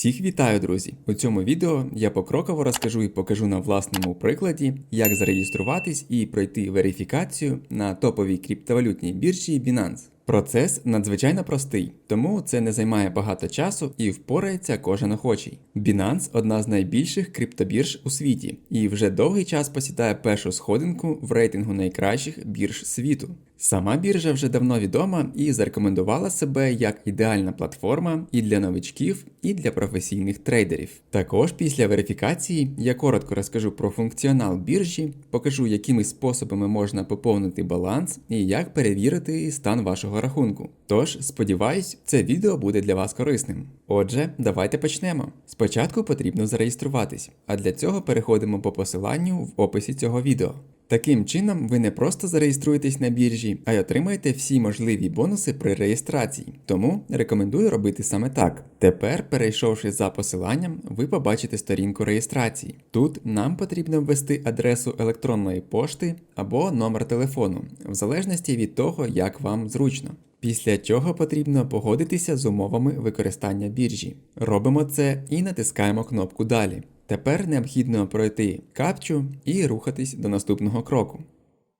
Всіх вітаю, друзі! У цьому відео я покроково розкажу і покажу на власному прикладі, як зареєструватись і пройти верифікацію на топовій криптовалютній біржі Binance. Процес надзвичайно простий, тому це не займає багато часу і впорається кожен охочий. Binance – одна з найбільших криптобірж у світі і вже довгий час посідає першу сходинку в рейтингу найкращих бірж світу. Сама біржа вже давно відома і зарекомендувала себе як ідеальна платформа і для новичків, і для професійних трейдерів. Також після верифікації я коротко розкажу про функціонал біржі, покажу, якими способами можна поповнити баланс і як перевірити стан вашого рахунку. Тож, сподіваюсь, це відео буде для вас корисним. Отже, давайте почнемо. Спочатку потрібно зареєструватись, а для цього переходимо по посиланню в описі цього відео. Таким чином, ви не просто зареєструєтесь на біржі, а й отримаєте всі можливі бонуси при реєстрації. Тому рекомендую робити саме так. Тепер, перейшовши за посиланням, ви побачите сторінку реєстрації. Тут нам потрібно ввести адресу електронної пошти або номер телефону, в залежності від того, як вам зручно. Після чого потрібно погодитися з умовами використання біржі. Робимо це і натискаємо кнопку Далі. Тепер необхідно пройти капчу і рухатись до наступного кроку.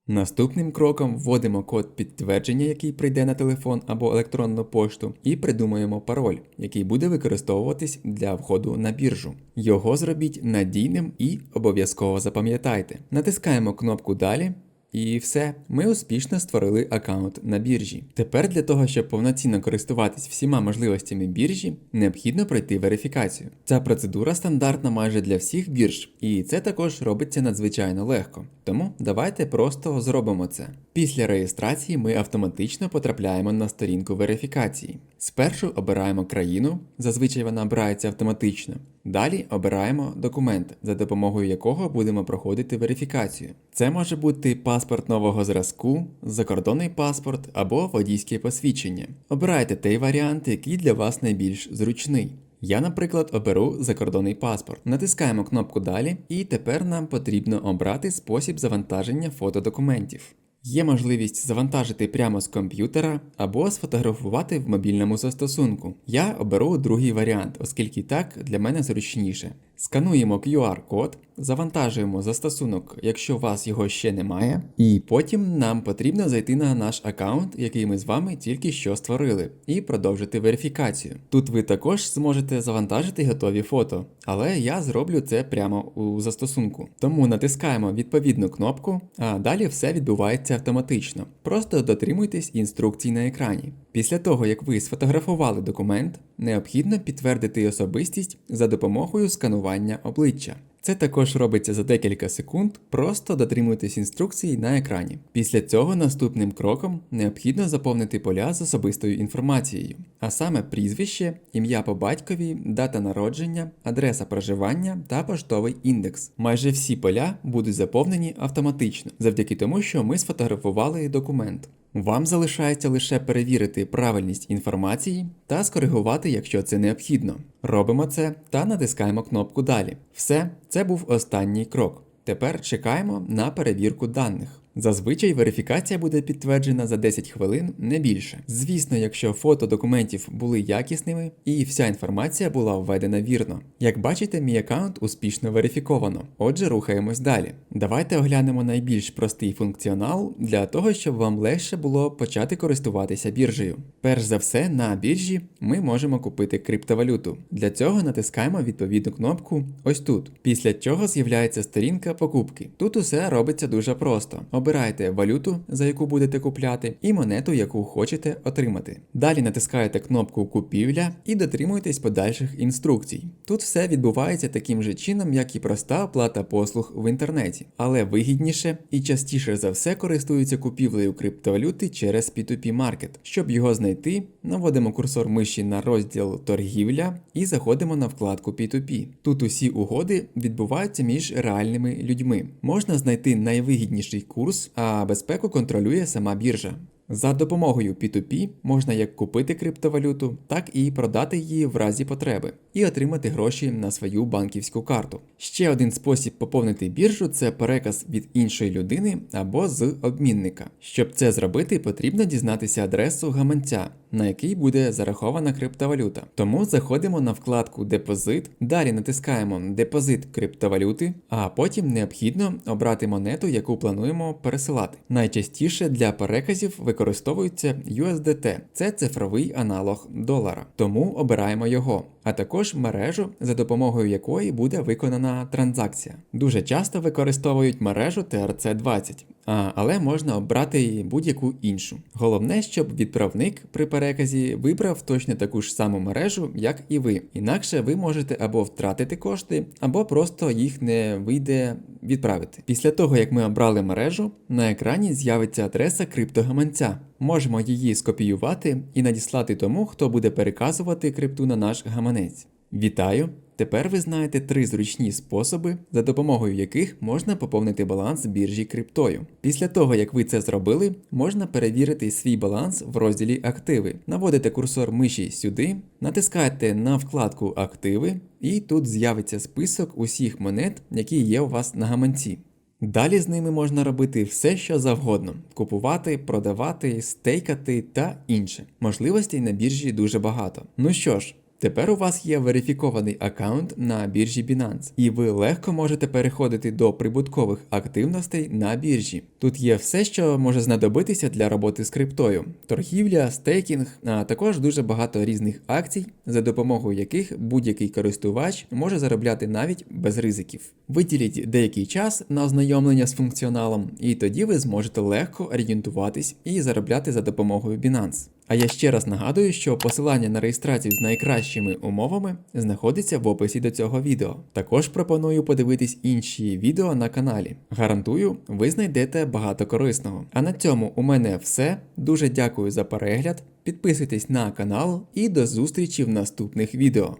Наступним кроком вводимо код підтвердження, який прийде на телефон або електронну пошту, і придумаємо пароль, який буде використовуватись для входу на біржу. Його зробіть надійним і обов'язково запам'ятайте. Натискаємо кнопку Далі. І все, ми успішно створили аккаунт на біржі. Тепер для того, щоб повноцінно користуватись всіма можливостями біржі, необхідно пройти верифікацію. Ця процедура стандартна майже для всіх бірж, і це також робиться надзвичайно легко. Тому давайте просто зробимо це. Після реєстрації ми автоматично потрапляємо на сторінку верифікації. Спершу обираємо країну, зазвичай вона обирається автоматично. Далі обираємо документ, за допомогою якого будемо проходити верифікацію. Це може бути паспорт нового зразку, закордонний паспорт або водійське посвідчення. Обирайте той варіант, який для вас найбільш зручний. Я, наприклад, оберу закордонний паспорт. Натискаємо кнопку Далі, і тепер нам потрібно обрати спосіб завантаження фотодокументів. Є можливість завантажити прямо з комп'ютера або сфотографувати в мобільному застосунку. Я оберу другий варіант, оскільки так для мене зручніше. Скануємо QR-код, завантажуємо застосунок, якщо у вас його ще немає, і потім нам потрібно зайти на наш аккаунт, який ми з вами тільки що створили, і продовжити верифікацію. Тут ви також зможете завантажити готові фото, але я зроблю це прямо у застосунку. Тому натискаємо відповідну кнопку, а далі все відбувається автоматично. Просто дотримуйтесь інструкцій на екрані. Після того, як ви сфотографували документ, необхідно підтвердити особистість за допомогою сканування обличчя. Це також робиться за декілька секунд, просто дотримуйтесь інструкцій на екрані. Після цього наступним кроком необхідно заповнити поля з особистою інформацією, а саме прізвище, ім'я по батькові, дата народження, адреса проживання та поштовий індекс. Майже всі поля будуть заповнені автоматично, завдяки тому, що ми сфотографували документ. Вам залишається лише перевірити правильність інформації та скоригувати, якщо це необхідно. Робимо це та натискаємо кнопку Далі. Все, це був останній крок. Тепер чекаємо на перевірку даних. Зазвичай верифікація буде підтверджена за 10 хвилин, не більше. Звісно, якщо фото документів були якісними і вся інформація була введена вірно. Як бачите, мій аккаунт успішно верифіковано. Отже, рухаємось далі. Давайте оглянемо найбільш простий функціонал для того, щоб вам легше було почати користуватися біржею. Перш за все, на біржі ми можемо купити криптовалюту. Для цього натискаємо відповідну кнопку ось тут. Після чого з'являється сторінка покупки. Тут усе робиться дуже просто. Обирайте валюту, за яку будете купляти, і монету, яку хочете отримати. Далі натискаєте кнопку Купівля і дотримуєтесь подальших інструкцій. Тут все відбувається таким же чином, як і проста оплата послуг в інтернеті, але вигідніше і частіше за все користуються купівлею криптовалюти через P2P Market. Щоб його знайти, наводимо курсор миші на розділ торгівля і заходимо на вкладку P2P. Тут усі угоди відбуваються між реальними людьми. Можна знайти найвигідніший курс курс, а безпеку контролює сама біржа. За допомогою P2P можна як купити криптовалюту, так і продати її в разі потреби і отримати гроші на свою банківську карту. Ще один спосіб поповнити біржу це переказ від іншої людини або з обмінника. Щоб це зробити, потрібно дізнатися адресу гаманця, на який буде зарахована криптовалюта. Тому заходимо на вкладку Депозит, далі натискаємо Депозит криптовалюти, а потім необхідно обрати монету, яку плануємо пересилати. Найчастіше для переказів використовується USDT, це цифровий аналог долара, тому обираємо його. А також мережу, за допомогою якої буде виконана транзакція. Дуже часто використовують мережу TRC20, а, але можна обрати будь-яку іншу. Головне, щоб відправник при переказі вибрав точно таку ж саму мережу, як і ви. Інакше ви можете або втратити кошти, або просто їх не вийде відправити. Після того, як ми обрали мережу, на екрані з'явиться адреса криптогаманця. Можемо її скопіювати і надіслати тому, хто буде переказувати крипту на наш гаманець. Вітаю! Тепер ви знаєте три зручні способи, за допомогою яких можна поповнити баланс біржі криптою. Після того, як ви це зробили, можна перевірити свій баланс в розділі Активи. Наводите курсор миші сюди, натискаєте на вкладку Активи, і тут з'явиться список усіх монет, які є у вас на гаманці. Далі з ними можна робити все, що завгодно: купувати, продавати, стейкати та інше. Можливостей на біржі дуже багато. Ну що ж. Тепер у вас є верифікований аккаунт на біржі Binance, і ви легко можете переходити до прибуткових активностей на біржі. Тут є все, що може знадобитися для роботи з криптою: торгівля, стейкінг, а також дуже багато різних акцій, за допомогою яких будь-який користувач може заробляти навіть без ризиків. Виділіть деякий час на ознайомлення з функціоналом, і тоді ви зможете легко орієнтуватись і заробляти за допомогою Binance. А я ще раз нагадую, що посилання на реєстрацію з найкращими умовами знаходиться в описі до цього відео. Також пропоную подивитись інші відео на каналі. Гарантую, ви знайдете багато корисного. А на цьому у мене все. Дуже дякую за перегляд. Підписуйтесь на канал і до зустрічі в наступних відео.